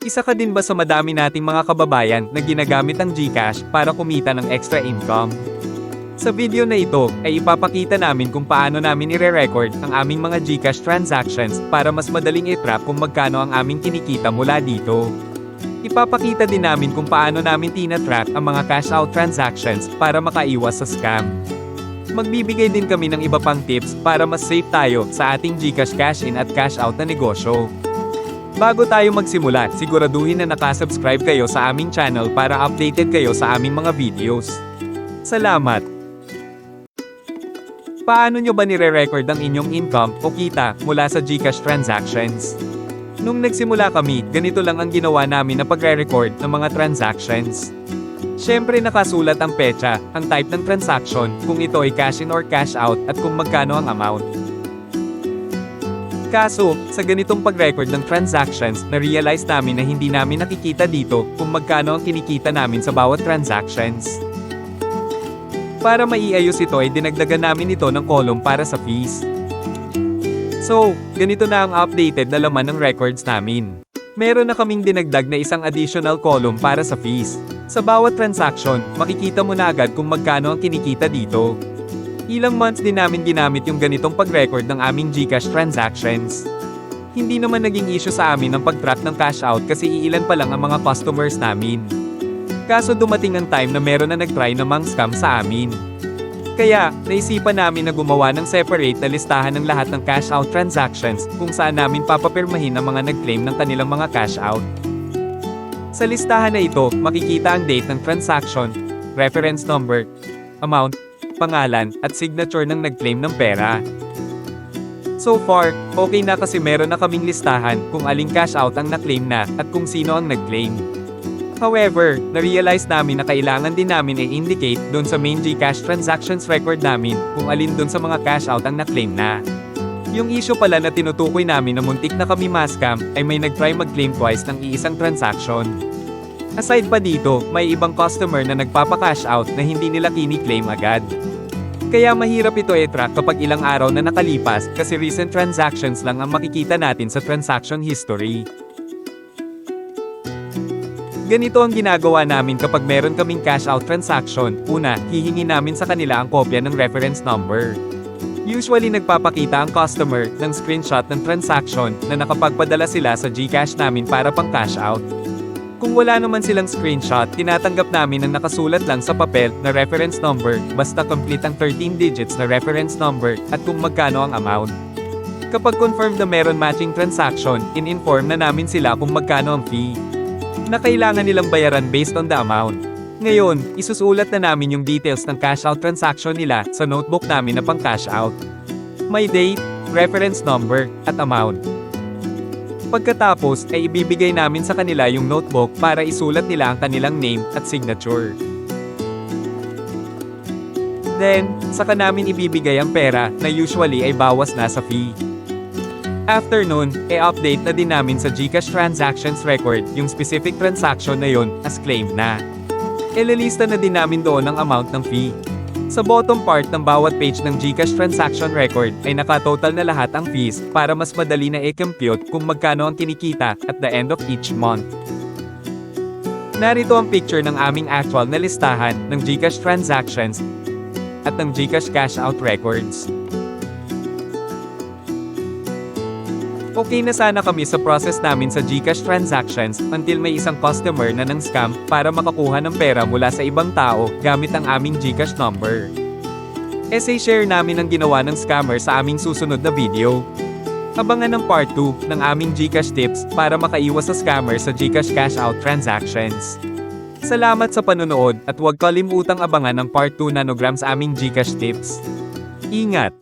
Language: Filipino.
Isa ka din ba sa madami nating mga kababayan na ginagamit ang GCash para kumita ng extra income? Sa video na ito, ay ipapakita namin kung paano namin ire-record ang aming mga GCash transactions para mas madaling i-track kung magkano ang aming kinikita mula dito. Ipapakita din namin kung paano namin tina-track ang mga cash out transactions para makaiwas sa scam. Magbibigay din kami ng iba pang tips para mas safe tayo sa ating GCash cash in at cash out na negosyo. Bago tayo magsimula, siguraduhin na nakasubscribe kayo sa aming channel para updated kayo sa aming mga videos. Salamat! Paano nyo ba nire-record ang inyong income o kita mula sa GCash transactions? Nung nagsimula kami, ganito lang ang ginawa namin na pagre-record ng mga transactions. Siyempre nakasulat ang petsa, ang type ng transaction, kung ito ay cash in or cash out at kung magkano ang amount. Kaso, sa ganitong pag-record ng transactions, na-realize namin na hindi namin nakikita dito kung magkano ang kinikita namin sa bawat transactions. Para maiayos ito ay dinagdagan namin ito ng column para sa fees. So, ganito na ang updated na laman ng records namin. Meron na kaming dinagdag na isang additional column para sa fees. Sa bawat transaction, makikita mo na agad kung magkano ang kinikita dito. Ilang months din namin ginamit yung ganitong pag-record ng aming GCash transactions. Hindi naman naging issue sa amin ang pag-track ng cash out kasi iilan pa lang ang mga customers namin. Kaso dumating ang time na meron na nag-try na scam sa amin. Kaya, naisipan namin na gumawa ng separate na listahan ng lahat ng cash out transactions kung saan namin papapirmahin ang mga nag-claim ng kanilang mga cash out. Sa listahan na ito, makikita ang date ng transaction, reference number, amount, pangalan, at signature ng nag-claim ng pera. So far, okay na kasi meron na kaming listahan kung aling cash out ang na-claim na at kung sino ang nag-claim. However, na-realize namin na kailangan din namin i-indicate doon sa main Gcash transactions record namin kung alin doon sa mga cash out ang na-claim na. Yung issue pala na tinutukoy namin na muntik na kami mascam ay may nag-try mag-claim twice ng iisang transaction. Aside pa dito, may ibang customer na nagpapa-cash out na hindi nila kini-claim agad. Kaya mahirap ito i-track kapag ilang araw na nakalipas kasi recent transactions lang ang makikita natin sa transaction history. Ganito ang ginagawa namin kapag meron kaming cash out transaction. Una, hihingi namin sa kanila ang kopya ng reference number. Usually nagpapakita ang customer ng screenshot ng transaction na nakapagpadala sila sa GCash namin para pang cash out. Kung wala naman silang screenshot, tinatanggap namin ang nakasulat lang sa papel na reference number, basta complete ang 13 digits na reference number, at kung magkano ang amount. Kapag confirmed na meron matching transaction, in-inform na namin sila kung magkano ang fee na kailangan nilang bayaran based on the amount. Ngayon, isusulat na namin yung details ng cash out transaction nila sa notebook namin na pang cash out. May date, reference number, at amount. Pagkatapos, ay ibibigay namin sa kanila yung notebook para isulat nila ang kanilang name at signature. Then, saka namin ibibigay ang pera na usually ay bawas na sa fee. After nun, e-update na din namin sa GCash transactions record yung specific transaction na yon as claimed na. Ilalista na din namin doon ang amount ng fee. Sa bottom part ng bawat page ng GCash transaction record ay nakatotal na lahat ang fees para mas madali na i-compute kung magkano ang kinikita at the end of each month. Narito ang picture ng aming actual na listahan ng GCash transactions at ng GCash cash out records. Okay na sana kami sa process namin sa GCash transactions until may isang customer na nang scam para makakuha ng pera mula sa ibang tao gamit ang aming GCash number. Essay share namin ang ginawa ng scammer sa aming susunod na video. Abangan ng part 2 ng aming GCash tips para makaiwas sa scammer sa GCash cash out transactions. Salamat sa panonood at huwag kalimutang abangan ang part 2 nanograms aming GCash tips. Ingat!